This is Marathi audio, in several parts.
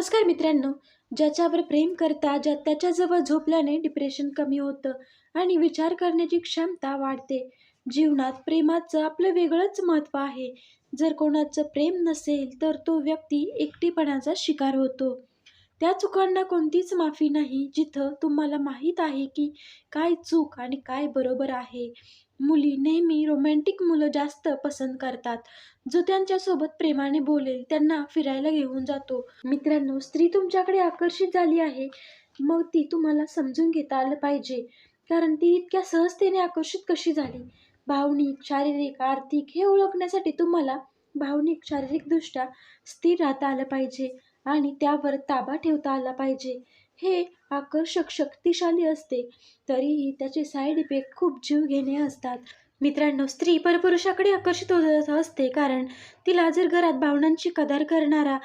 नमस्कार मित्रांनो. ज्याच्यावर प्रेम करता ज्या त्याच्याजवळ झोपल्याने डिप्रेशन कमी होतं आणि विचार करण्याची क्षमता वाढते. जीवनात प्रेमाचं आपलं वेगळंच महत्त्व आहे. जर कोणाचं प्रेम नसेल तर तो व्यक्ती एकटेपणाचा शिकार होतो. त्या चुकांना कोणतीच माफी नाही जिथं तुम्हाला माहीत आहे की काय चूक आणि काय बरोबर आहे. मुली नेहमी रोमॅन्टिक मुलं जास्त पसंत करतात. जो त्यांच्यासोबत प्रेमाने बोलेल त्यांना फिरायला घेऊन जातो. मित्रांनो स्त्री तुमच्याकडे आकर्षित झाली आहे. मग ती तुम्हाला समजून घेता आलं पाहिजे. कारण ती इतक्या सहजतेने आकर्षित कशी झाली? भावनिक शारीरिक आर्थिक हे ओळखण्यासाठी तुम्हाला भावनिक शारीरिकदृष्ट्या स्थिर राहता आलं पाहिजे. आणि त्यावर ताबा ठेवता आला पाहिजे. हे आकर्षक शक्तिशाली असते. तरीही त्याचे साईड इफेक्ट खूप जीवघेणे असतात. मित्रांनो स्त्री परपुरुषाकडे आकर्षित होत असते कारण तिला जर घरात भावनांची कदर करणारा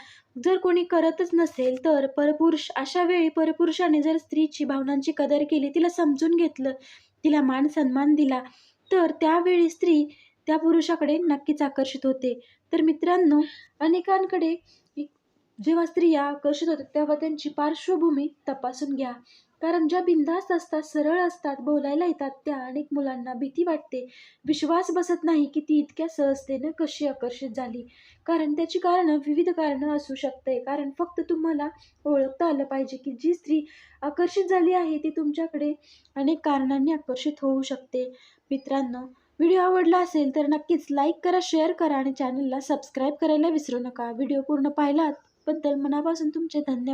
जर कोणी करतच नसेल तर परपुरुष अशा वेळी परपुरुषाने जर स्त्रीची भावनांची कदर केली तिला समजून घेतलं तिला मान सन्मान दिला तर त्यावेळी स्त्री त्या पुरुषाकडे नक्कीच आकर्षित होते. तर मित्रांनो अनेकांकडे जेव्हा स्त्रिया आकर्षित होतात तेव्हा त्यांची पार्श्वभूमी तपासून घ्या. कारण ज्या बिनधास्त असतात सरळ असतात बोलायला येतात त्या अनेक मुलांना भीती वाटते. विश्वास बसत नाही की ती इतक्या सहजतेनं कशी आकर्षित झाली. कारण त्याची कारणं विविध कारणं असू शकते. कारण फक्त तुम्हाला ओळखता आलं पाहिजे की जी स्त्री आकर्षित झाली आहे ती तुमच्याकडे अनेक कारणांनी आकर्षित होऊ शकते. मित्रांनो व्हिडिओ आवडला असेल तर नक्कीच लाईक करा शेअर करा आणि चॅनलला सबस्क्राईब करायला विसरू नका. व्हिडिओ पूर्ण पाहिलात बद्दल मनापासून तुमचे धन्यवाद.